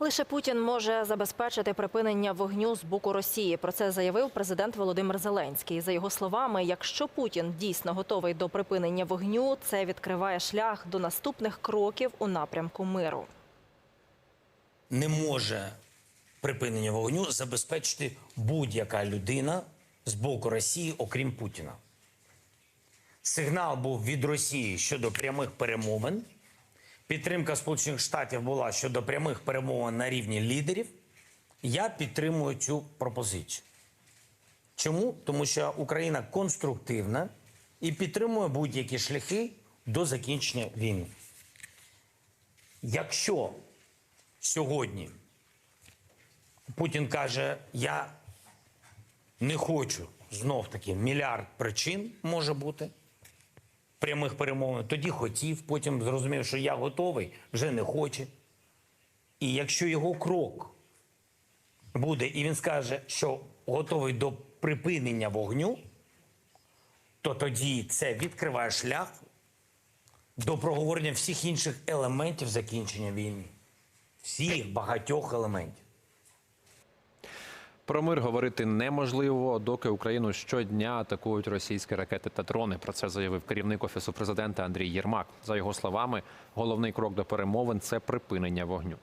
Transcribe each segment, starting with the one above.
Лише Путін може забезпечити припинення вогню з боку Росії. Про це заявив президент Володимир Зеленський. За його словами, якщо Путін дійсно готовий до припинення вогню, це відкриває шлях до наступних кроків у напрямку миру. не може припинення вогню забезпечити будь-яка людина з боку Росії, окрім Путіна. Сигнал був від Росії щодо прямих перемовин. Підтримка Сполучених Штатів була щодо прямих перемовин на рівні лідерів. Я підтримую цю пропозицію. Чому? Тому що Україна конструктивна і підтримує будь-які шляхи до закінчення війни. Якщо сьогодні Путін каже: я не хочу знов таки мільярд причин може бути прямих перемовин. Тоді хотів, потім зрозумів, що я готовий, вже не хоче. І якщо його крок буде, і він скаже, що готовий до припинення вогню, то тоді це відкриває шлях до проговорення всіх інших елементів закінчення війни. Всіх багатьох елементів. Про мир говорити неможливо, доки Україну щодня атакують російські ракети та дрони. Про це заявив керівник офісу президента Андрій Єрмак. За його словами, головний крок до перемовин це припинення вогню.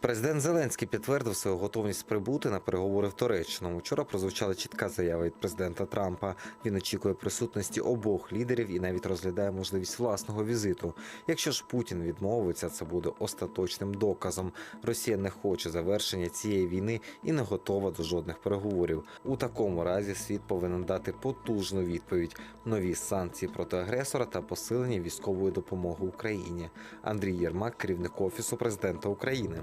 Президент Зеленський підтвердив свою готовність прибути на переговори в Туреччину. Вчора прозвучала чітка заява від президента Трампа. Він очікує присутності обох лідерів і навіть розглядає можливість власного візиту. Якщо ж Путін відмовиться, це буде остаточним доказом. Росія не хоче завершення цієї війни і не готова до жодних переговорів. У такому разі світ повинен дати потужну відповідь: нові санкції проти агресора та посилення військової допомоги Україні. Андрій Єрмак, керівник офісу президента України.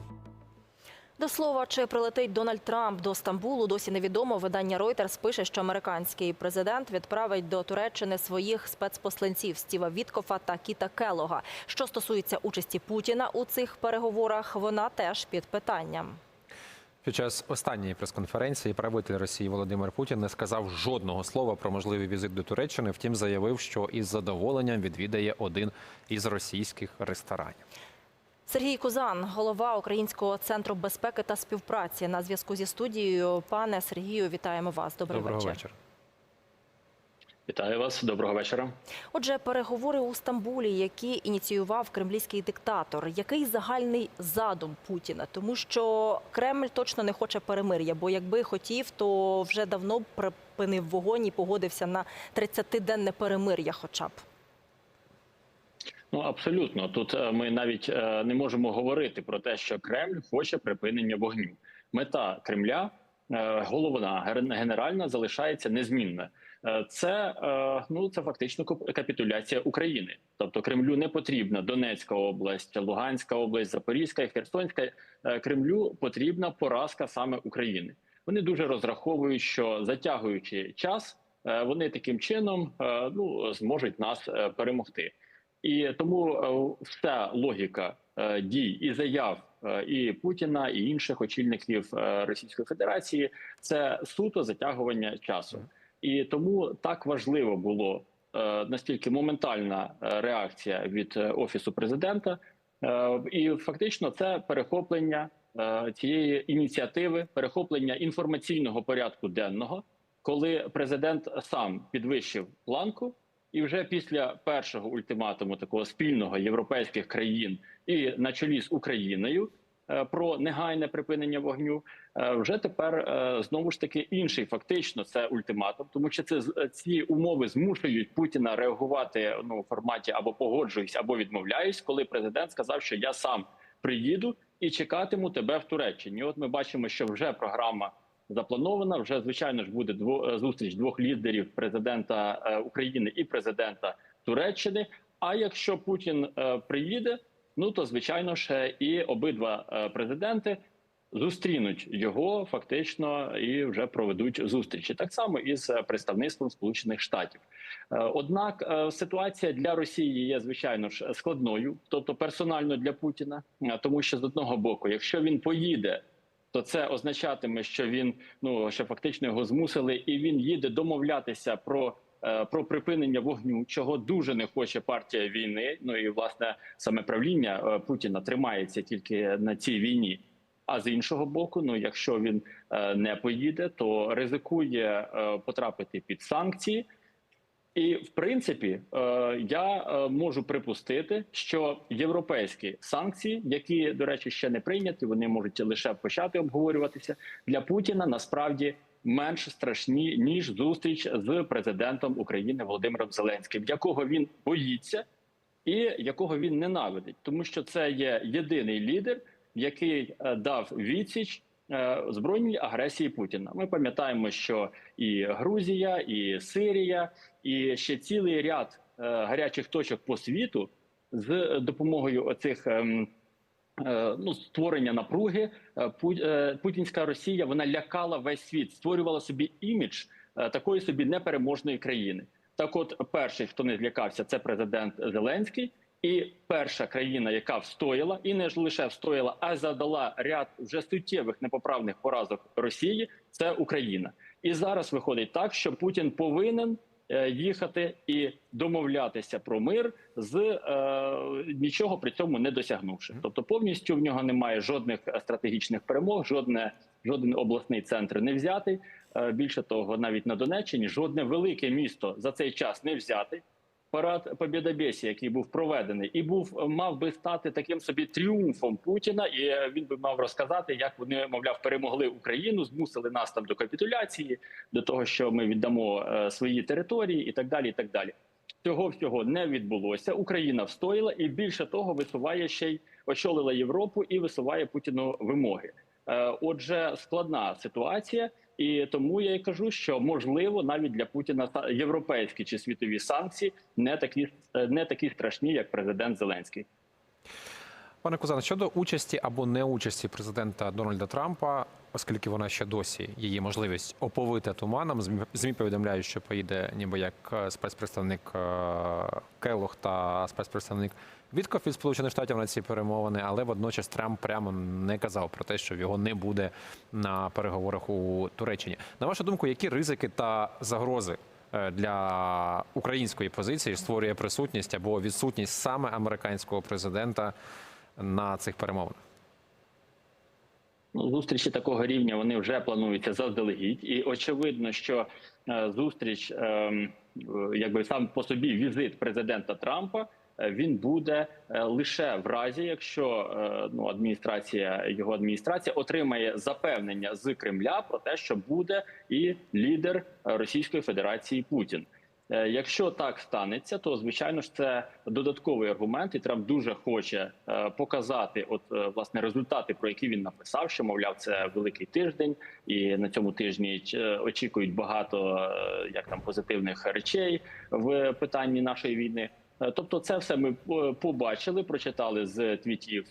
До слова, чи прилетить Дональд Трамп до Стамбулу, досі невідомо. Видання Reuters пише, що американський президент відправить до Туреччини своїх спецпосланців Стіва Віткофа та Кіта Келога. Що стосується участі Путіна у цих переговорах, вона теж під питанням. Під час останньої прес-конференції правитель Росії Володимир Путін не сказав жодного слова про можливий візит до Туреччини. Втім, заявив, що із задоволенням відвідає один із російських ресторанів. Сергій Кузан, голова Українського центру безпеки та співпраці, на зв'язку зі студією. Пане Сергію, вітаємо вас. Добрий Доброго вечір. вечора. Вітаю вас, доброго вечора. Отже, переговори у Стамбулі, які ініціював кремлівський диктатор. Який загальний задум Путіна? Тому що Кремль точно не хоче перемир'я, бо якби хотів, то вже давно б припинив вогонь і погодився на 30-денне перемир'я, хоча б. Ну абсолютно, тут е, ми навіть е, не можемо говорити про те, що Кремль хоче припинення вогню. Мета Кремля, е, головна генеральна, залишається незмінна. Це ну це фактично кап- капітуляція України. Тобто Кремлю не потрібна Донецька область, Луганська область, Запорізька і Херсонська. Кремлю потрібна поразка саме України. Вони дуже розраховують, що затягуючи час, вони таким чином ну зможуть нас перемогти. І тому е, вся логіка е, дій і заяв е, і Путіна, і інших очільників Російської Федерації це суто затягування часу. І тому так важливо було настільки моментальна реакція від офісу президента, і фактично це перехоплення цієї ініціативи, перехоплення інформаційного порядку денного, коли президент сам підвищив планку. І вже після першого ультиматуму такого спільного європейських країн і на чолі з Україною е, про негайне припинення вогню, е, вже тепер е, знову ж таки інший фактично це ультиматум, тому що це ці умови змушують Путіна реагувати ну в форматі або погоджуюсь, або відмовляюсь, коли президент сказав, що я сам приїду і чекатиму тебе в Туреччині. От ми бачимо, що вже програма запланована. Вже звичайно ж буде дво е, зустріч двох лідерів президента е, України і президента Туреччини. А якщо Путін е, приїде, ну то звичайно ж і обидва президенти зустрінуть його фактично і вже проведуть зустрічі. Так само і з представництвом Сполучених Штатів. Однак ситуація для Росії є звичайно ж складною, тобто персонально для Путіна, тому що з одного боку, якщо він поїде то це означатиме, що він ну що фактично його змусили, і він їде домовлятися про е, про припинення вогню, чого дуже не хоче партія війни. Ну і власне саме правління е, Путіна тримається тільки на цій війні. А з іншого боку, ну якщо він е, не поїде, то ризикує потрапити під санкції. І в принципі, е, я е, можу припустити, що європейські санкції, які до речі ще не прийняті, вони можуть лише почати обговорюватися для Путіна. Насправді менш страшні ніж зустріч з президентом України Володимиром Зеленським, якого він боїться і якого він ненавидить, тому що це є єдиний лідер, який е, дав відсіч збройній агресії Путіна. Ми пам'ятаємо, що і Грузія, і Сирія, і ще цілий ряд е, гарячих точок по світу з допомогою оцих. ем, е, Ну, створення напруги е, е, путінська Росія вона лякала весь світ, створювала собі імідж е, такої собі непереможної країни. Так, от, перший, хто не злякався, це президент Зеленський, і перша країна, яка встояла, і не ж лише встояла, а задала ряд вже суттєвих непоправних поразок Росії. Це Україна. І зараз виходить так, що Путін повинен е, їхати і домовлятися про мир з е, нічого при цьому не досягнувши. Тобто, повністю в нього немає жодних стратегічних перемог, жодне жоден обласний центр не взятий. Е, Більше того, навіть на Донеччині жодне велике місто за цей час не взятий. Парад Побєдобєсі, який був проведений, і був мав би стати таким собі тріумфом Путіна, і е, він би мав розказати, як вони, мовляв, перемогли Україну, змусили нас там до капітуляції, до того, що ми віддамо е, свої території, і так далі. І так далі. Цього всього не відбулося. Україна встояла і більше того, висуває ще й очолила Європу і висуває Путіну вимоги. Е, Отже, складна ситуація, і тому я і кажу, що можливо навіть для Путіна європейські чи світові санкції не такі е, не такі страшні, як президент Зеленський. Пане Кузан, щодо участі або неучасті президента Дональда Трампа, оскільки вона ще досі її можливість оповита туманом, ЗМІ ЗМІ повідомляють, що поїде ніби як е, спецпредставник е, Келлог та спецпредставник Вітков від Сполучених Штатів на ці перемовини, але водночас Трамп прямо не казав про те, що його не буде на переговорах у Туреччині. На вашу думку, які ризики та загрози е, для української позиції створює присутність або відсутність саме американського президента на цих перемовинах? Ну, зустрічі такого рівня вони вже плануються заздалегідь, і очевидно, що е, зустріч, ем, якби сам по собі візит президента Трампа. е, Він буде е, лише в разі, якщо ну адміністрація його адміністрація отримає запевнення з Кремля про те, що буде і лідер Російської Федерації Путін. Е, Якщо так станеться, то звичайно ж це додатковий аргумент, і Трамп дуже хоче е, показати, от е, власне результати, про які він написав, що мовляв, це великий тиждень, і на цьому тижні очікують багато як там позитивних речей в питанні нашої війни. Тобто, це все ми побачили, прочитали з твітів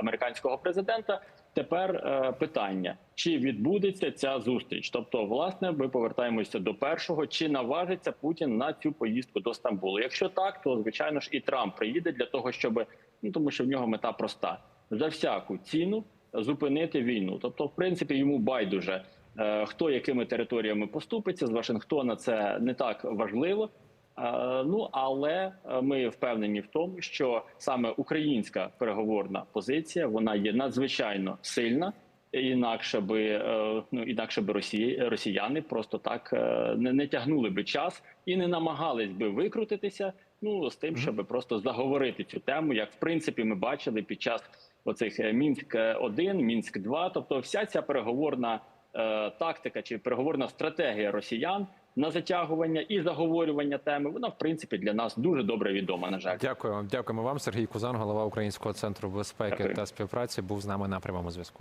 американського президента. Тепер е, питання: чи відбудеться ця зустріч? Тобто, власне, ми повертаємося до першого: чи наважиться Путін на цю поїздку до Стамбулу? Якщо так, то звичайно ж і Трамп приїде для того, щоб ну тому, що в нього мета проста за всяку ціну зупинити війну. Тобто, в принципі, йому байдуже. е, Хто якими територіями поступиться з Вашингтона, це не так важливо. Е, Ну але е, ми впевнені в тому, що саме українська переговорна позиція вона є надзвичайно сильна. Інакше би е, ну інакше би Росії росіяни просто так не, не тягнули би час і не намагались би викрутитися. Ну з тим, щоб просто заговорити цю тему, як в принципі ми бачили під час оцих мінськ 1 мінськ 2 Тобто, вся ця переговорна е, тактика чи переговорна стратегія росіян на затягування і заговорювання теми, вона в принципі для нас дуже добре відома. На жаль, Дякую. Дякуємо вам. Сергій Кузан, голова Українського центру безпеки Дякую. та співпраці, був з нами на прямому зв'язку.